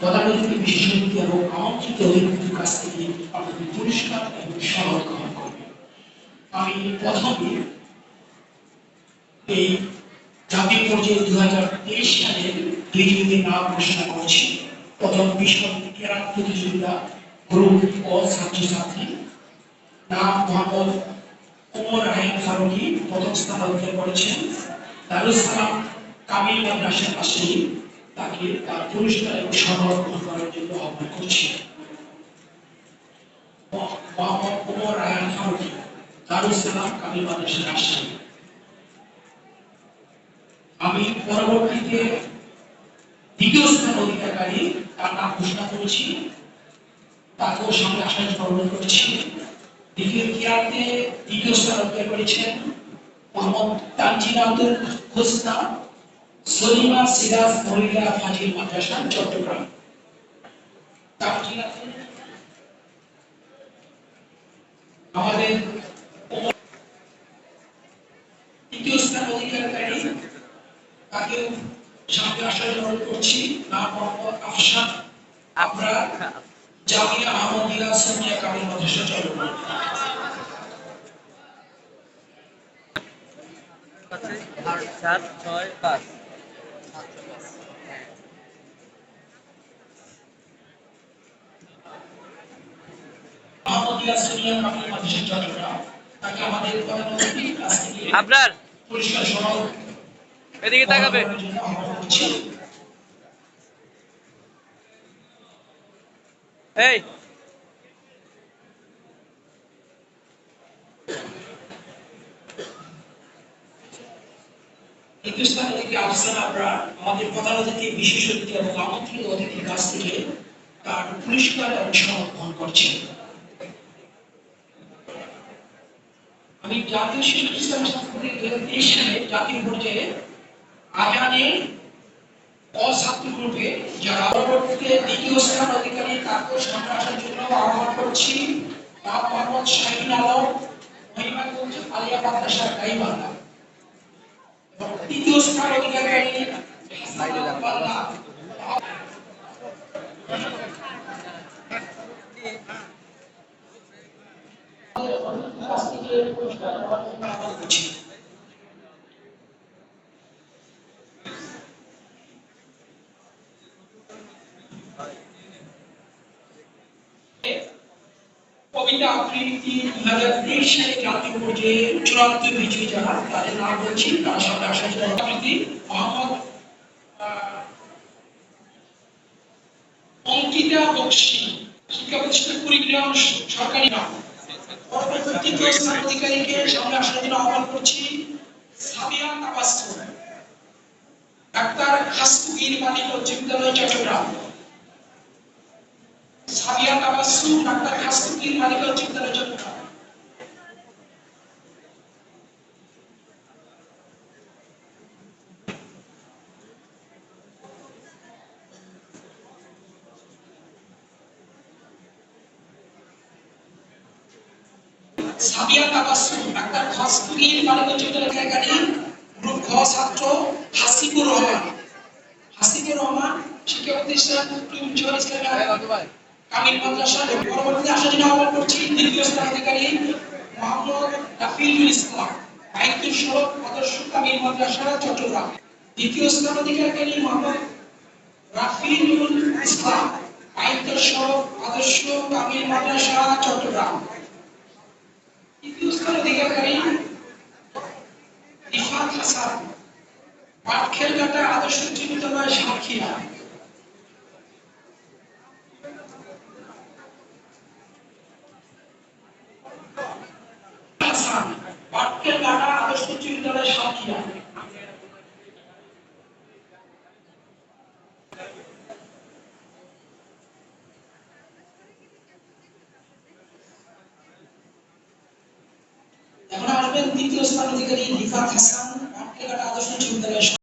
পদাধিকারী বিশেষজ্ঞ এবং আমন্ত্রিত অতিথির কাছ থেকে আপনাদের পুরস্কার এবং সনদ গ্রহণ করবেন আমি প্রথমে এই জাতীয় পর্যায়ে দু হাজার তেইশ সালে দুই নাম ঘোষণা করেছি। প্রথম বিশ্ব ক্রীড়া প্রতিযোগিতা, গ্রুপ ও ছাত্রছাত্রী। নাম মোহাম্মদ ওমর রাহিম ফারুকি প্রথম স্থান অধিকার করেছেন। দারুস সালাম কামিল মাদ্রাসার পাশে তাকে তার পুরস্কার এবং সনদ করার জন্য আহ্বান করছি। আমি পরবর্তীতে দ্বিতীয় স্থান অধিকারী, তার নাম ঘোষণা করেছি। তাকেও সামনে আসার জন্য দ্বিতীয় ক্রিয়াতে দ্বিতীয় স্থান অধিকার করেছেন মোহাম্মদ তানজিন হোসনা। সলিমা সিরাজ মহিলা ফাজিল মাদ্রাসা, চট্টগ্রাম। আমাদের তৃতীয় স্থান অধিকারী তাকেও সামনে আসার জন্য করছি। নাম মোহাম্মদ আফসাদ আমরা জামিয়া আহমদিয়া সুনিয়া কামিল মাদ্রাসা চট্টগ্রাম। আট সাত, ছয়, পাঁচ। আপনার? এদিকে তাকাবে। এই হিন্দুস্তান থেকে আফসান আমরা আমাদের প্রধান অতিথি বিশেষ অতিথি এবং আমন্ত্রিত অতিথির কাছ থেকে তার পুরস্কার এবং গ্রহণ আমি জাতীয় শিশু ইসলাম সংস্কৃতি দু হাজার তেইশ সালে জাতীয় পর্যায়ে আজানে অছাত্র গ্রুপে যারা পরবর্তীতে দ্বিতীয় স্থান অধিকারী তাকেও সামনে আসার জন্য আহ্বান করছি নাম মোহাম্মদ শাহিন আলম, মহিমাগঞ্জ, আলিয়া মাদ্রাসা গাইবান্ধা। এবং তৃতীয় স্থান অধিকারী হাসান আব্বাল্লাহ কাছ থেকে পুরস্কার কবিতা আবৃত্তি দুই হাজার তেইশ সালে জাতীয় পর্যায়ে চূড়ান্ত বিজয়ী যারা, তাদের নাম বলছি তার সামনে জন্য আবৃত্তি মোহাম্মদ অঙ্কিতা বক্সি, শিক্ষা প্রতিষ্ঠান কুড়িগ্রাম সরকারি নাম। তৃতীয় স্থান অধিকারীকে সামনে আসার জন্য আহ্বান করছি সাবিয়া তাবাসসুম ডাক্তার হাসপুগির উচ্চ বিদ্যালয় চট্টগ্রাম। সাবিয়া তাবাসসুম ডাক্তার হাসপুগির মালিক উচ্চ বিদ্যালয় চট্টগ্রাম সাবিয়া তাবাসসুম ডাক্তার হাসপুগির মালিক উচ্চ বিদ্যালয় গ্রুপ খ ছাত্র হাসিবুর রহমান। হাসিবুর রহমান, শিক্ষা প্রতিষ্ঠান জোহর ইসলামী কামিল মাদ্রাসা এবং পরবর্তীতে আসার জন্য আহ্বান করছি, দ্বিতীয় স্থান অধিকারী মোহাম্মদ রাফিজুল ইসলাম। দায়িত্ব সড়ক আদর্শ কামিল মাদ্রাসা চট্টগ্রাম। দ্বিতীয় স্থান অধিকারী মোহাম্মদ রাফিজুল ইসলাম। দায়িত্ব সড়ক আদর্শ কামিল মাদ্রাসা চট্টগ্রাম। তৃতীয় স্থান অধিকারী ইরফান হাসান পাটখেলঘাটা আদর্শ উচ্চ বিদ্যালয় সাতক্ষীরা হাসান কাটা আদর্শ উচ্চ বিদ্যালয় সাতক্ষীরা এখন আসবেন তৃতীয় স্থান অধিকারী রিফাত হাসান পাটখেলঘাটা আদর্শ উচ্চ বিদ্যালয়